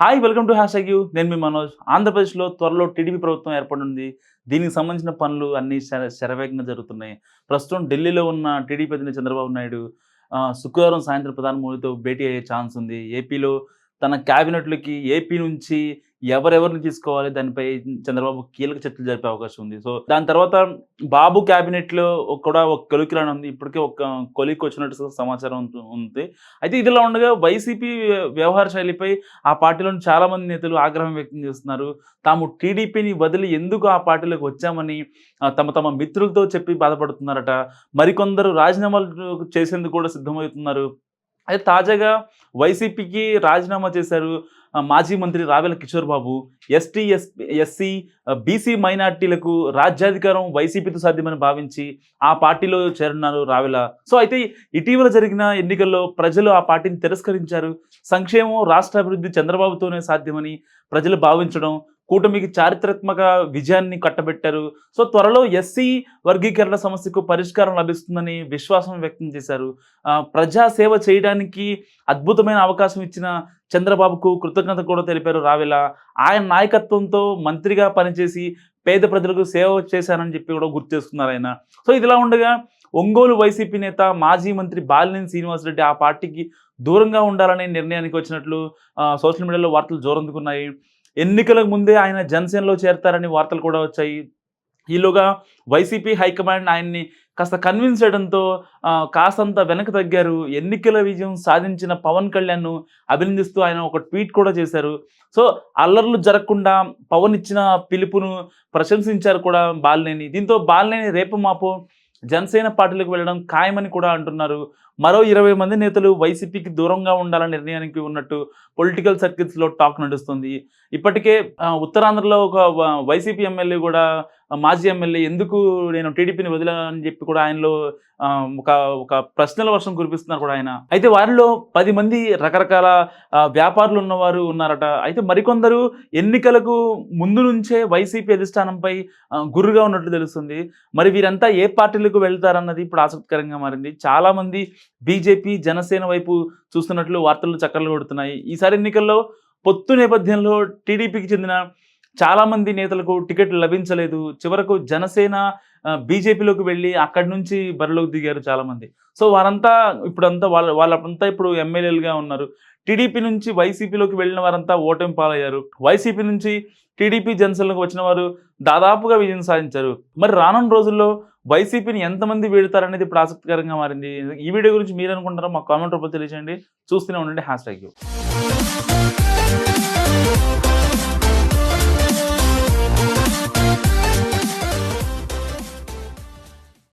Hi welcome to hash you నేను మీ మనోజ్. ఆంధ్రప్రదేశ్లో త్వరలో టీడీపీ ప్రభుత్వం ఏర్పడింది. దీనికి సంబంధించిన పనులు అన్ని శరవేగంగా జరుగుతున్నాయి. ప్రస్తుతం ఢిల్లీలో ఉన్న టీడీపీ అధినేత చంద్రబాబు నాయుడు శుక్రవారం సాయంత్రం ప్రధాని మోదీతో భేటీ అయ్యే ఛాన్స్ ఉంది. ఏపీలో తన క్యాబినెట్లకి ఏపీ నుంచి ఎవరెవరిని తీసుకోవాలి? దానిపై చంద్రబాబు కీలక చర్చలు జరిపే అవకాశం ఉంది. సో దాని తర్వాత బాబు క్యాబినెట్లో కూడా ఒక కొలికి ఉంది. ఇప్పటికే ఒక కొలికి వచ్చినట్టు సమాచారం ఉంది- అయితే ఇదిలా ఉండగా వైసీపీ వ్యవహార శైలిపై ఆ పార్టీలోని చాలా మంది నేతలు ఆగ్రహం వ్యక్తం చేస్తున్నారు. తాము టీడీపీని వదిలి ఎందుకు ఆ పార్టీలోకి వచ్చామని తమ తమ మిత్రులతో చెప్పి బాధపడుతున్నారట. మరికొందరు రాజీనామాలు చేసేందుకు కూడా సిద్ధమవుతున్నారు. అయితే తాజాగా వైసీపీకి రాజీనామా చేశారు. మాజీ మంత్రి Ravela Kishore Babu ST S SC BC మైనార్టీలకు రాజ్యాధికారం వైసీపీతో సాధ్యమని భావించి ఆ పార్టీలో చేరున్నారు రావెల. సో అయితే ఇటీవల జరిగిన ఎన్నికల్లో ప్రజలు ఆ పార్టీని తిరస్కరించారు. సంక్షేమం రాష్ట్ర అభివృద్ధి చంద్రబాబుతోనే సాధ్యమని ప్రజలు భావించడం కూటమికి చారిత్రాత్మక విజయాన్ని కట్టబెట్టారు. సో త్వరలో ఎస్సీ వర్గీకరణ సమస్యకు పరిష్కారం లభిస్తుందని విశ్వాసం వ్యక్తం చేశారు. ప్రజాసేవ చేయడానికి అద్భుతమైన అవకాశం ఇచ్చిన చంద్రబాబుకు కృతజ్ఞత కూడా తెలిపారు రావెల. ఆయన నాయకత్వంతో మంత్రిగా పనిచేసి పేద ప్రజలకు సేవ చేశానని చెప్పి కూడా గుర్తు చేస్తున్నారు ఆయన. సో ఇదిలా ఉండగా ఒంగోలు వైసీపీ నేత మాజీ మంత్రి బాలినేని శ్రీనివాసరెడ్డి ఆ పార్టీకి దూరంగా ఉండాలనే నిర్ణయానికి వచ్చినట్లు సోషల్ మీడియాలో వార్తలు జోరందుకున్నాయి. ఎన్నికలకు ముందే ఆయన జనసేనలో చేరతారని వార్తలు కూడా వచ్చాయి. ఈలోగా వైసీపీ హైకమాండ్ ఆయన్ని కాస్త కన్విన్స్ చేయడంతో కాస్తంత వెనక్కి తగ్గారు. ఎన్నికల విజయం సాధించిన పవన్ కళ్యాణ్ను అభినందిస్తూ ఆయన ఒక ట్వీట్ కూడా చేశారు. సో అల్లర్లు జరగకుండా పవన్ ఇచ్చిన పిలుపును ప్రశంసించారు కూడా బాలినేని. దీంతో బాలినేని రేపు మాపు జనసేన పార్టీలకు వెళ్ళడం ఖాయమని కూడా అంటున్నారు. మరో ఇరవై మంది నేతలు వైసీపీకి దూరంగా ఉండాలనే నిర్ణయానికి ఉన్నట్టు పొలిటికల్ సర్కిల్స్లో టాక్ నడుస్తుంది. ఇప్పటికే ఉత్తరాంధ్రలో ఒక వ- వైసీపీ ఎమ్మెల్యే కూడా మాజీ ఎమ్మెల్యే ఎందుకు నేను టీడీపీని వదిలానని చెప్పి కూడా ఆయనలో ఒక ఒక ప్రశ్నల వర్షం కురిపిస్తున్నారు కూడా ఆయన. అయితే వారిలో పది మంది రకరకాల వ్యాపారులు ఉన్నవారు ఉన్నారట. అయితే మరికొందరు ఎన్నికలకు ముందు నుంచే వైసీపీ అధిష్టానంపై గుర్రుగా ఉన్నట్లు తెలుస్తుంది. మరి వీరంతా ఏ పార్టీలకు వెళ్తారన్నది ఇప్పుడు ఆసక్తికరంగా మారింది. చాలామంది బీజేపీ జనసేన వైపు చూస్తున్నట్లు వార్తలు చక్కర్లు కొడుతున్నాయి. ఈసారి ఎన్నికల్లో పొత్తు నేపథ్యంలో టీడీపీకి చెందిన చాలా మంది నేతలకు టికెట్లు లభించలేదు. చివరకు జనసేన బీజేపీలోకి వెళ్ళి అక్కడి నుంచి బరిలోకి దిగారు చాలామంది. సో వారంతా ఇప్పుడంతా వాళ్ళ వాళ్ళంతా ఇప్పుడు ఎమ్మెల్యేలుగా ఉన్నారు. టీడీపీ నుంచి వైసీపీలోకి వెళ్ళిన వారంతా ఓటమి పాలయ్యారు. వైసీపీ నుంచి టీడీపీ జనసేనలకు వచ్చిన వారు దాదాపుగా విజయం సాధించారు. మరి రానున్న రోజుల్లో వైసీపీని ఎంతమంది వీడతారనేది ఇప్పుడు ఆసక్తికరంగా మారింది. ఈ వీడియో గురించి మీరు అనుకుంటారో మా కామెంట్ రూపంలో తెలియజేయండి చూస్తూనే ఉండండి. Hash tag